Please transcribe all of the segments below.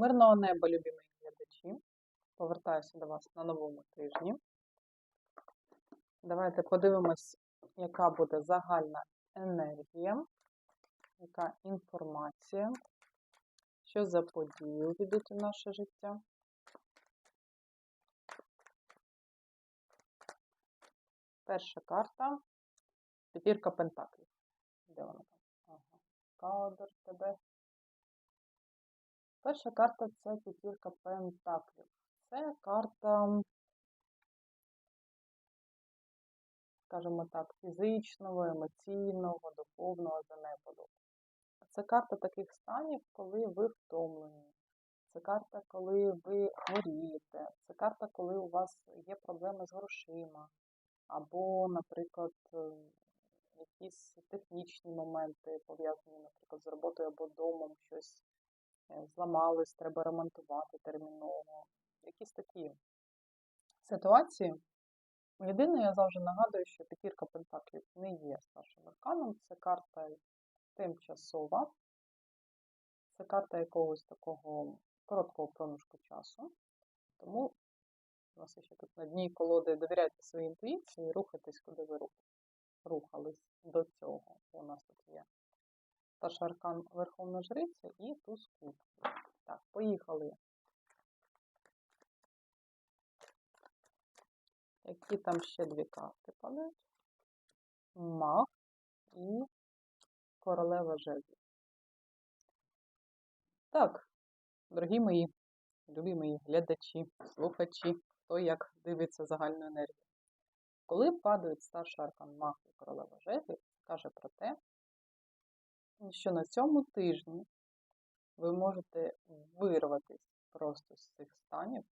Мирного неба, любі глядачі. Повертаюся до вас на новому тижні. Давайте подивимось, яка буде загальна енергія, яка інформація, що за події увійдуть у наше життя. Перша карта п'ятірка пентаклів. Де вона там? Ага. Кадр тебе. Перша карта це п'ятірка пентаклів. Це карта, скажімо так, фізичного, емоційного, духовного занепаду. Це карта таких станів, коли ви втомлені. Це карта, коли ви хворієте. Це карта, коли у вас є проблеми з грошима. Або, наприклад, якісь технічні моменти пов'язані, наприклад, з роботою або домом, щось е, зламалось, треба ремонтувати терміново. Якісь такі ситуації. Єдине, я завжди нагадую, що п'ятірка пентаклів не є старшим арканом, це карта тимчасова, це карта якогось такого короткого проміжку часу. Тому у нас ще тут на дні колоди довіряйте своїй інтуїції рухайтесь, куди ви рухались до цього. У нас тут є старший Верховна Жриця і туз кубків. Так, поїхали. Які там ще дві карти падають? Маг і королева жезлів. Так, дорогі мої, любі мої глядачі, слухачі, хто як дивиться загальну енергію. Коли падають старший аркан маг і королева жезлів, каже про те, що на цьому тижні ви можете вирватися просто з цих станів.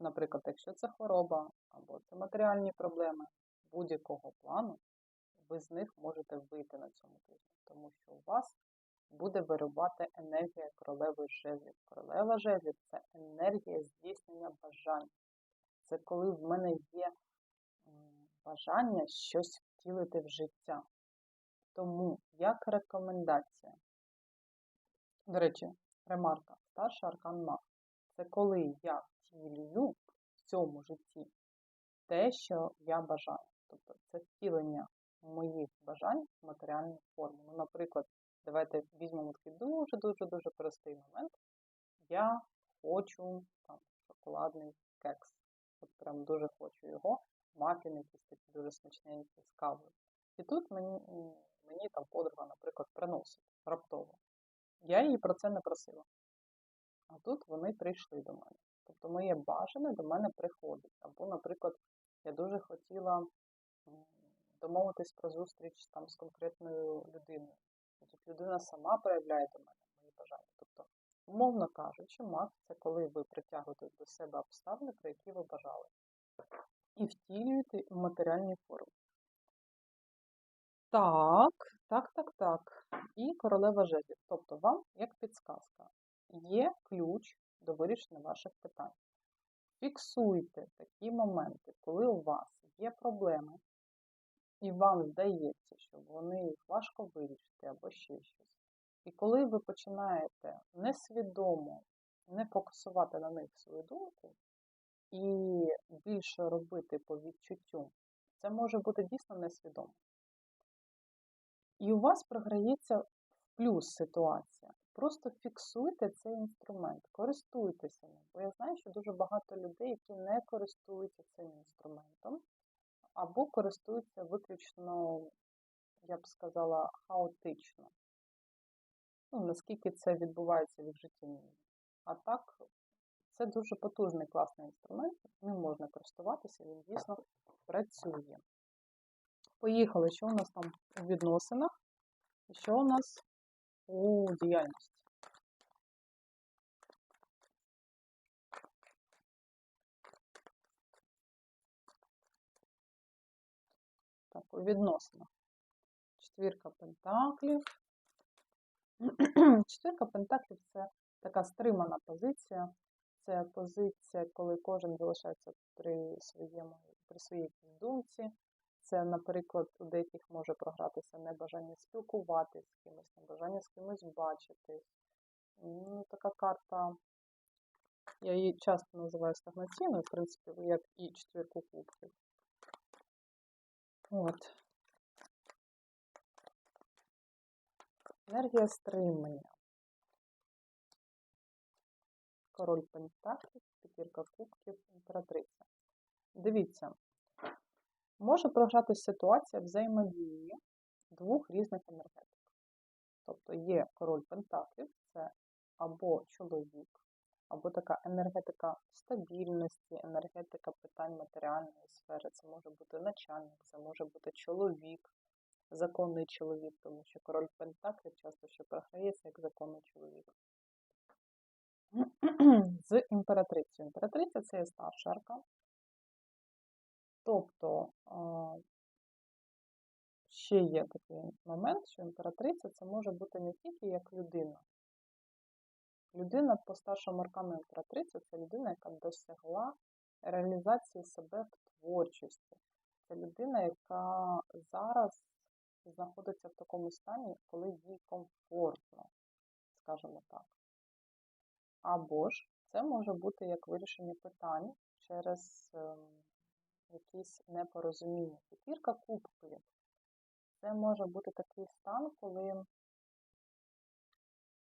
Наприклад, якщо це хвороба або це матеріальні проблеми будь-якого плану, ви з них можете вийти на цьому тижні, тому що у вас буде вирубати енергія королеви жезлів. Королева жезлів це енергія здійснення бажань. Це коли в мене є бажання щось втілити в життя. Тому, як рекомендація, до речі, ремарка, старший аркан маг. Це коли я втілюю в цьому житті те, що я бажаю. Тобто це втілення моїх бажань в матеріальну форму. Ну, наприклад, давайте візьмемо такий дуже-дуже-дуже простий момент. Я хочу там, шоколадний кекс. От прям дуже хочу його, мафін якісь такі дуже смачненькі з кавою. І тут мені мені там подруга, наприклад, приносить раптово. Я її про це не просила. А тут вони прийшли до мене. Тобто моє бажане до мене приходить. Або, наприклад, я дуже хотіла домовитись про зустріч там з конкретною людиною. Тут людина сама проявляє до мене мої бажання. Тобто, умовно кажучи, маг це коли ви притягуєте до себе обставини, про які ви бажали. І втілюєте в матеріальній формі. Так, так, так, так. І королева жезлів. Тобто вам, як підсказка, є ключ до вирішення ваших питань. Фіксуйте такі моменти, коли у вас є проблеми, і вам здається, що вони їх важко вирішити або ще щось. І коли ви починаєте несвідомо не фокусувати на них свою думку і більше робити по відчуттю, це може бути дійсно несвідомо. І у вас програється плюс ситуація. Просто фіксуйте цей інструмент, користуйтеся ним. Бо я знаю, що дуже багато людей, які не користуються цим інструментом, або користуються виключно, я б сказала, хаотично. Ну, Наскільки це відбувається в їх житті. А так, це дуже потужний класний інструмент, ним можна користуватися, він дійсно працює. Поїхали, що у нас там у відносинах, і що у нас у діяльності. Так, у відносинах. Четвірка пентаклів. Четвірка пентаклів це така стримана позиція. Це позиція, коли кожен залишається при своєму, при своїй думці. Це, наприклад, у деяких може програтися небажання спілкуватися з кимось, небажання з кимось бачитись. Ну, така карта, я її часто називаю стагнаційною, в принципі, як і четвірку кубків. От. Енергія стримання. Король Пентаклів, п'ятірка кубків, імператриця. Дивіться, може програтися ситуація взаємодії двох різних енергетик. Тобто є король Пентаклів, це або чоловік, або така енергетика стабільності, енергетика питань матеріальної сфери. Це може бути начальник, це може бути чоловік, законний чоловік, тому що король Пентаклів часто ще програється як законний чоловік. З імператрицею. Імператриця це є старша аркан. Тобто ще є такий момент, що імператриця це може бути не тільки як людина. Людина по старшому аркану імператриця це людина, яка досягла реалізації себе в творчості. Це людина, яка зараз знаходиться в такому стані, коли їй комфортно, скажімо так. Або ж це може бути як вирішення питань через ем, якісь непорозуміння. П'ятірка кубків. Це може бути такий стан, коли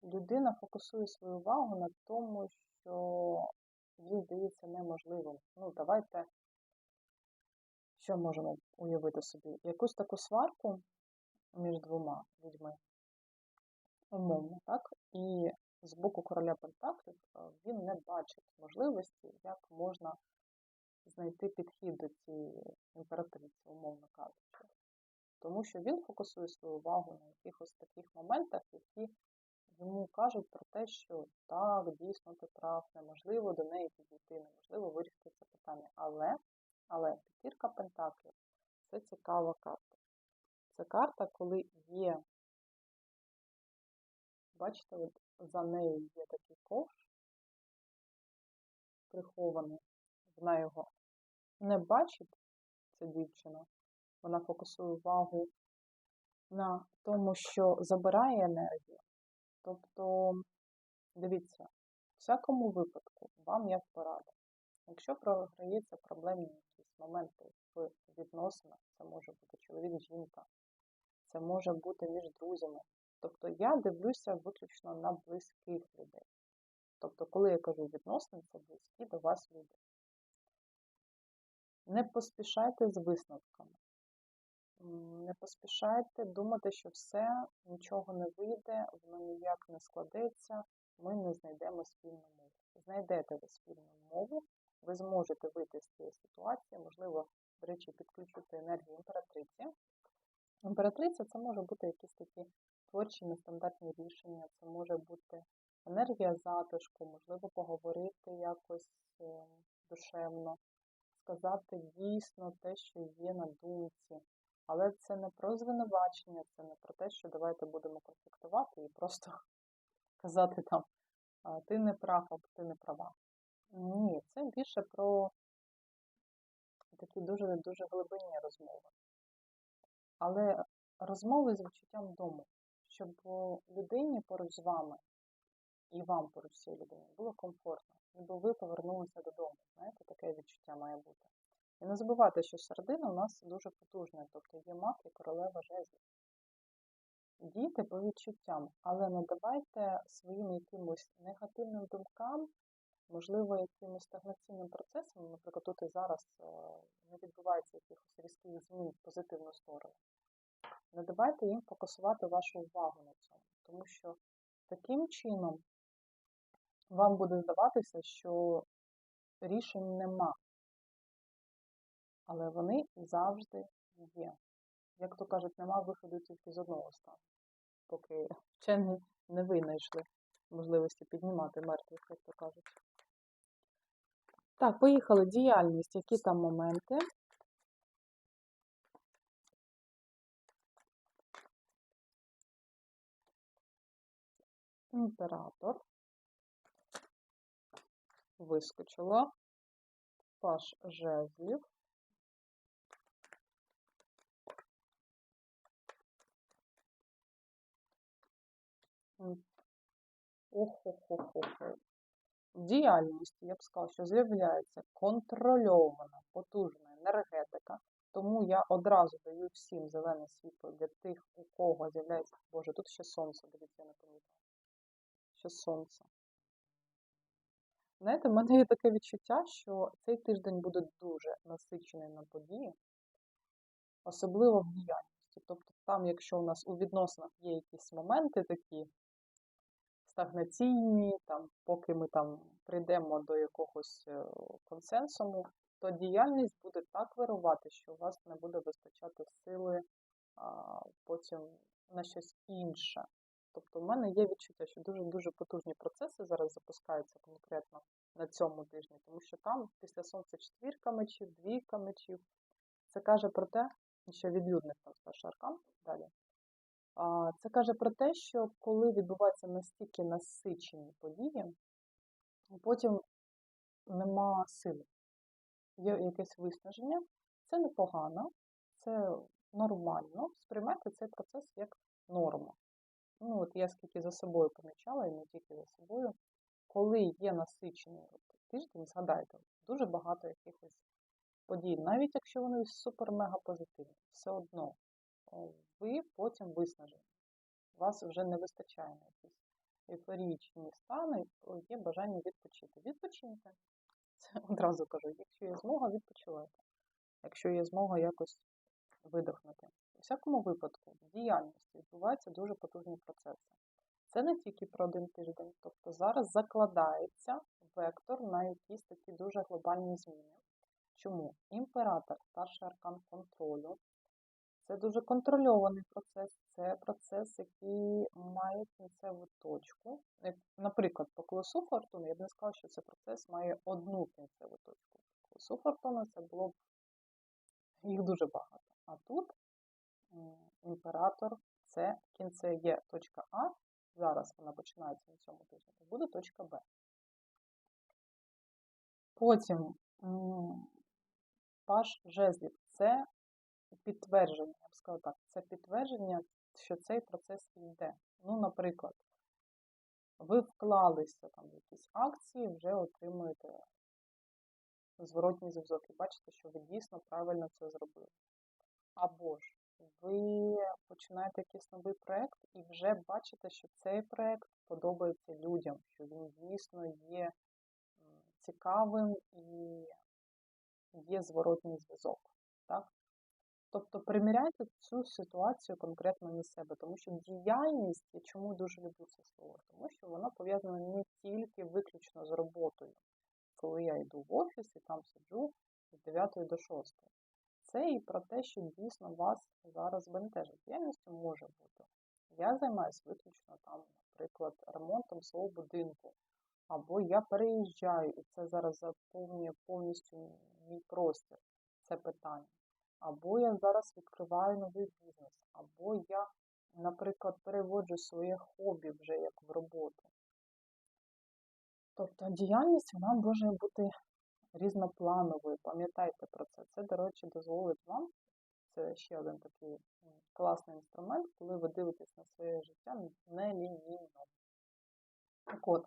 людина фокусує свою увагу на тому, що їй здається неможливим. Ну, давайте, що можемо уявити собі? Якусь таку сварку між двома людьми, умовно, так? І з боку короля Пентаклів е, він не бачить можливості, як можна знайти підхід до цієї імператриці, умовно кажучи. Тому що він фокусує свою увагу на якихось таких моментах, які йому кажуть про те, що так, дійсно ти прав, неможливо до неї підійти, неможливо вирішити це питання. Але, але п'ятірка Пентаклів це цікава карта. Це карта, коли є, бачите, от за нею є такий ковш прихований, вона його не бачить, ця дівчина, вона фокусує увагу на тому, що забирає енергію. Тобто, дивіться, в всякому випадку, вам як порада. Якщо програється проблемні якісь моменти в відносинах, це може бути чоловік-жінка, це може бути між друзями. Тобто я дивлюся виключно на близьких людей. Тобто, коли я кажу відносини, це близькі до вас люди. Не поспішайте з висновками. Не поспішайте думати, що все, нічого не вийде, воно ніяк не складеться, ми не знайдемо спільну мову. Знайдете ви спільну мову, ви зможете вийти з цієї ситуації, можливо, до речі, підключити енергію імператриці. Імператриця це може бути якісь такі творчі нестандартні рішення, це може бути енергія затишку, можливо, поговорити якось ем, душевно, сказати дійсно те, що є на думці. Але це не про звинувачення, це не про те, що давайте будемо конфліктувати і просто казати там, ти не прав або ти не права. Ні, це більше про такі дуже-дуже глибинні розмови. Але розмови з відчуттям дому, щоб людині поруч з вами і вам поруч з цією людиною було комфортно, ніби ви повернулися додому. Знаєте, таке відчуття має бути. І не забувайте, що середина у нас дуже потужна, тобто є мак і королева жезлів. Дійте по відчуттям, але не давайте своїм якимось негативним думкам, можливо, якимось стагнаційним процесам, наприклад, тут і зараз е, не відбувається якихось різких змін в позитивну сторону. Не давайте їм фокусувати вашу увагу на цьому, тому що таким чином вам буде здаватися, що рішень нема але вони завжди є. Як то кажуть, нема виходу тільки з одного стану, поки вчені не винайшли можливості піднімати мертвих, як то кажуть. Так, поїхали. Діяльність, які там моменти. Імператор. Вискочило. Паш жезлів. Хо-хо-хо-хо-хо. В діяльності, я б сказала, що з'являється контрольована, потужна енергетика, тому я одразу даю всім зелене світло для тих, у кого з'являється. Боже, тут ще сонце, дивіться, я не помітила. Ще сонце. Знаєте, в мене є таке відчуття, що цей тиждень буде дуже насичений на події, особливо в діяльності. Тобто, там, якщо у нас у відносинах є якісь моменти такі стагнаційні, там, поки ми там прийдемо до якогось е, консенсуму, то діяльність буде так вирувати, що у вас не буде вистачати сили а, потім на щось інше. Тобто в мене є відчуття, що дуже-дуже потужні процеси зараз запускаються конкретно на цьому тижні, тому що там після сонця четвірка мечів, двійка мечів. Це каже про те, що відлюдник там перший аркан далі. Це каже про те, що коли відбуваються настільки насичені події, потім нема сили. Є якесь виснаження, це непогано, це нормально. Сприймайте цей процес як норму. Ну, от я скільки за собою помічала, і не тільки за собою, коли є насичений от тиждень, згадайте, дуже багато якихось подій, навіть якщо вони супер-мега позитивні, все одно ви потім виснажені. Вас вже не вистачає на якісь ейфорічні стани, є бажання відпочити. Відпочиньте. Це одразу кажу, якщо є змога, відпочивайте. Якщо є змога якось видихнути. Всякому випадку, в діяльності відбуваються дуже потужні процеси. Це не тільки про один тиждень, тобто зараз закладається вектор на якісь такі дуже глобальні зміни. Чому? Імператор, старший аркан контролю. Це дуже контрольований процес, це процес, який має кінцеву точку. Наприклад, по колесу фортуни я б не сказала, що цей процес має одну кінцеву точку. По колесу фортуни це було б їх дуже багато. А тут імператор це кінце є точка А, зараз вона починається на цьому тижні, то буде точка Б. Потім паш жезлів це підтвердження, я б сказала так, це підтвердження, що цей процес йде. Ну, наприклад, ви вклалися там в якісь акції, вже отримуєте зворотній зв'язок і бачите, що ви дійсно правильно це зробили. Або ж ви починаєте якийсь новий проєкт і вже бачите, що цей проєкт подобається людям, що він дійсно є цікавим і є зворотній зв'язок. Так? Тобто приміряйте цю ситуацію конкретно на себе, тому що діяльність, я чому дуже люблю це слово, тому що вона пов'язана не тільки виключно з роботою, коли я йду в офіс і там сиджу з 9 до 6. Це і про те, що дійсно вас зараз бентежить. Діяльністю може бути. Я займаюся виключно там, наприклад, ремонтом свого будинку. Або я переїжджаю, і це зараз заповнює повністю мій простір. Це питання. Або я зараз відкриваю новий бізнес, або я, наприклад, переводжу своє хобі вже як в роботу. Тобто діяльність вона може бути різноплановою, пам'ятайте про це. Це, до речі, дозволить вам, це ще один такий класний інструмент, коли ви дивитесь на своє життя нелінійно. Так от,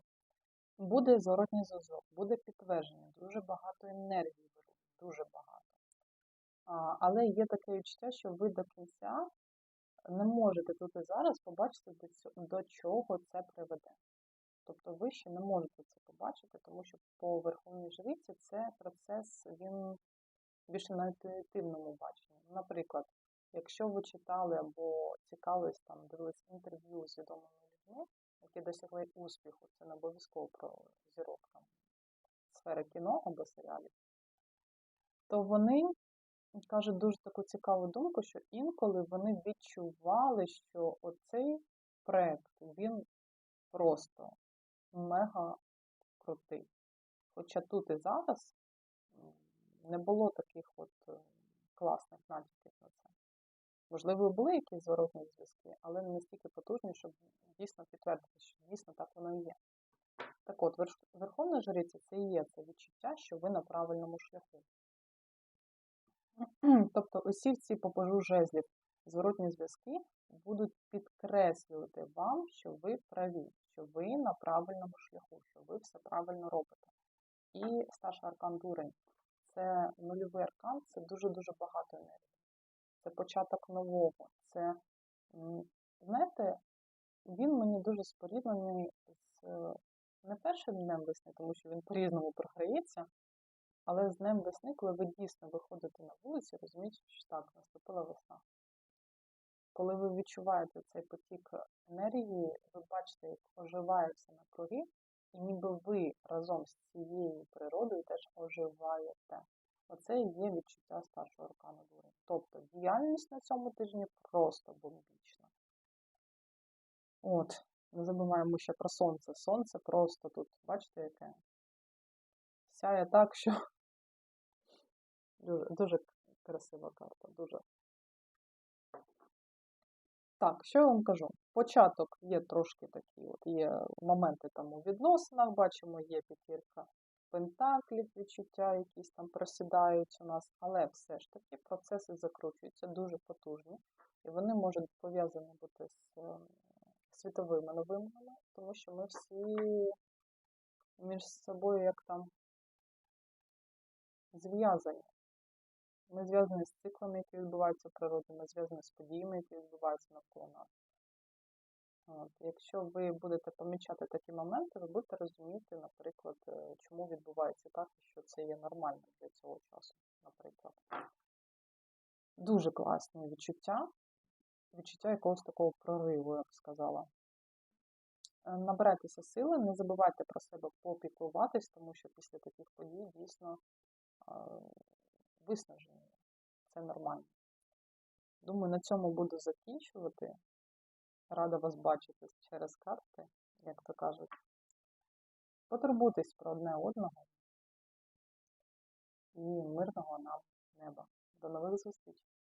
буде зворотній зв'язок, буде підтвердження, дуже багато енергії беруть, дуже багато. Але є таке відчуття, що ви до кінця не можете тут і зараз побачити, до чого це приведе. Тобто ви ще не можете це побачити, тому що по верховній жриці це процес, він більше на інтуїтивному баченні. Наприклад, якщо ви читали або цікавились, там, дивились інтерв'ю з відомими людьми, які досягли успіху, це не обов'язково про зірок там, сфери кіно або серіалів, то вони кажуть дуже таку цікаву думку, що інколи вони відчували, що оцей проект, він просто мега крутий. Хоча тут і зараз не було таких от е, класних натяків на це. Можливо, були якісь зворотні зв'язки, але не настільки потужні, щоб дійсно підтвердити, що дійсно так воно і є. Так от, Верховна Жриця це і є це відчуття, що ви на правильному шляху. Тобто усі ці попожу жезлів зворотні зв'язки будуть підкреслювати вам, що ви праві, що ви на правильному шляху, що ви все правильно робите. І старший аркан дурень це нульовий аркан, це дуже-дуже багато енергії. Це початок нового. Це, знаєте, він мені дуже споріднений з не першим днем весни, тому що він по-різному програється, але з днем весни, коли ви дійсно виходите на вулицю, розумієте, що так, наступила весна. Коли ви відчуваєте цей потік енергії, ви бачите, як оживає все навкруги, і ніби ви разом з цією природою теж оживаєте. Оце і є відчуття старшого аркану дурень. Тобто діяльність на цьому тижні просто бомбічна. От, не забуваємо ще про сонце. Сонце просто тут, бачите, яке? Сяє так, що дуже, дуже красива карта, дуже. Так, що я вам кажу? Початок є трошки такий, от є моменти там у відносинах, бачимо, є п'ятірка пентаклів, відчуття якісь там просідають у нас, але все ж таки процеси закручуються дуже потужні, і вони можуть пов'язані бути з е, світовими новинами, тому що ми всі між собою як там зв'язані. Ми зв'язані з циклами, які відбуваються в природі, ми зв'язані з подіями, які відбуваються навколо нас. От. Якщо ви будете помічати такі моменти, ви будете розуміти, наприклад, е, чому відбувається так, що це є нормально для цього часу, наприклад. Дуже класні відчуття, відчуття якогось такого прориву, я б сказала. Е, Набирайтеся сили, не забувайте про себе попіклуватись, тому що після таких подій дійсно виснажені. Це нормально. Думаю, на цьому буду закінчувати. Рада вас бачити через карти, як то кажуть. Потурбуйтесь про одне одного і мирного нам неба. До нових зустрічей!